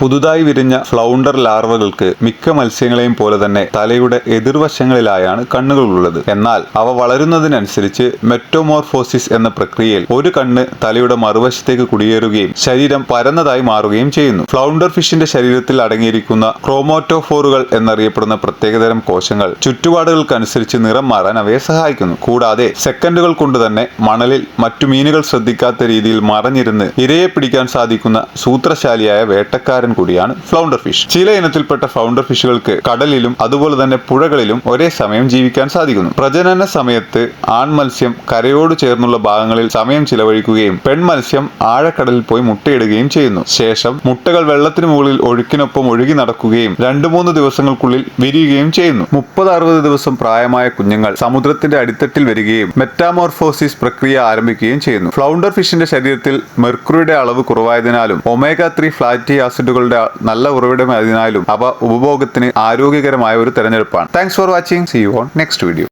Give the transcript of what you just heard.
പുതുതായി വിരിഞ്ഞ ഫ്ലൗണ്ടർ ലാർവകൾക്ക് മിക്ക മത്സ്യങ്ങളെയും പോലെ തന്നെ തലയുടെ എതിർവശങ്ങളിലായാണ് കണ്ണുകളുള്ളത്. എന്നാൽ അവ വളരുന്നതിനനുസരിച്ച് മെറ്റോമോർഫോസിസ് എന്ന പ്രക്രിയയിൽ ഒരു കണ്ണ് തലയുടെ മറുവശത്തേക്ക് കുടിയേറുകയും ശരീരം പരന്നതായി മാറുകയും ചെയ്യുന്നു. ഫ്ലൗണ്ടർ ഫിഷിന്റെ ശരീരത്തിൽ അടങ്ങിയിരിക്കുന്ന ക്രോമോറ്റോഫോറുകൾ എന്നറിയപ്പെടുന്ന പ്രത്യേകതരം കോശങ്ങൾ ചുറ്റുപാടുകൾക്കനുസരിച്ച് നിറം മാറാൻ അവയെ സഹായിക്കുന്നു. കൂടാതെ സെക്കൻഡുകൾ കൊണ്ട് തന്നെ മണലിൽ മറ്റു മീനുകൾ ശ്രദ്ധിക്കാത്ത രീതിയിൽ മറഞ്ഞിരുന്ന് ഇരയെ പിടിക്കാൻ സാധിക്കുന്ന സൂത്രശാലിയായ വേട്ടക്കാരൻ കൂടിയാണ് ഫ്ലൗണ്ടർ ഫിഷ് ചില ഇനത്തിൽപ്പെട്ട ഫ്ലൗണ്ടർ ഫിഷുകൾക്ക് കടലിലും അതുപോലെ തന്നെ പുഴകളിലും ഒരേ സമയം ജീവിക്കാൻ സാധിക്കുന്നു. പ്രജനന സമയത്ത് ആൺ മത്സ്യം കരയോട് ചേർന്നുള്ള ഭാഗങ്ങളിൽ സമയം ചിലവഴിക്കുകയും പെൺമത്സ്യം ആഴക്കടലിൽ പോയി മുട്ടയിടുകയും ചെയ്യുന്നു. ശേഷം മുട്ടകൾ വെള്ളത്തിന് മുകളിൽ ഒഴുക്കിനൊപ്പം ഒഴുകി നടക്കുകയും രണ്ടു മൂന്ന് ദിവസങ്ങൾക്കുള്ളിൽ വിരിയുകയും ചെയ്യുന്നു. മുപ്പത് അറുപത് ദിവസം പ്രായമായ കുഞ്ഞുങ്ങൾ സമുദ്രത്തിന്റെ അടിത്തട്ടിൽ വരികയും മെറ്റാമോർഫോസിസ് പ്രക്രിയ ആരംഭിക്കുകയും ചെയ്യുന്നു. ഫ്ലൗണ്ടർ ഫിഷിന്റെ ശരീരത്തിൽ മെർക്കുറിയുടെ അളവ് കുറവായതിനാലും ഒമേഗ ത്രീ ഫ്ലാറ്റി ആസിഡുകളുടെ നല്ല ഉറവിടമായതിനാലും അവ ഉപഭോഗത്തിന് ആരോഗ്യകരമായ ഒരു തെരഞ്ഞെടുപ്പാണ്. Thanks for watching see you on next video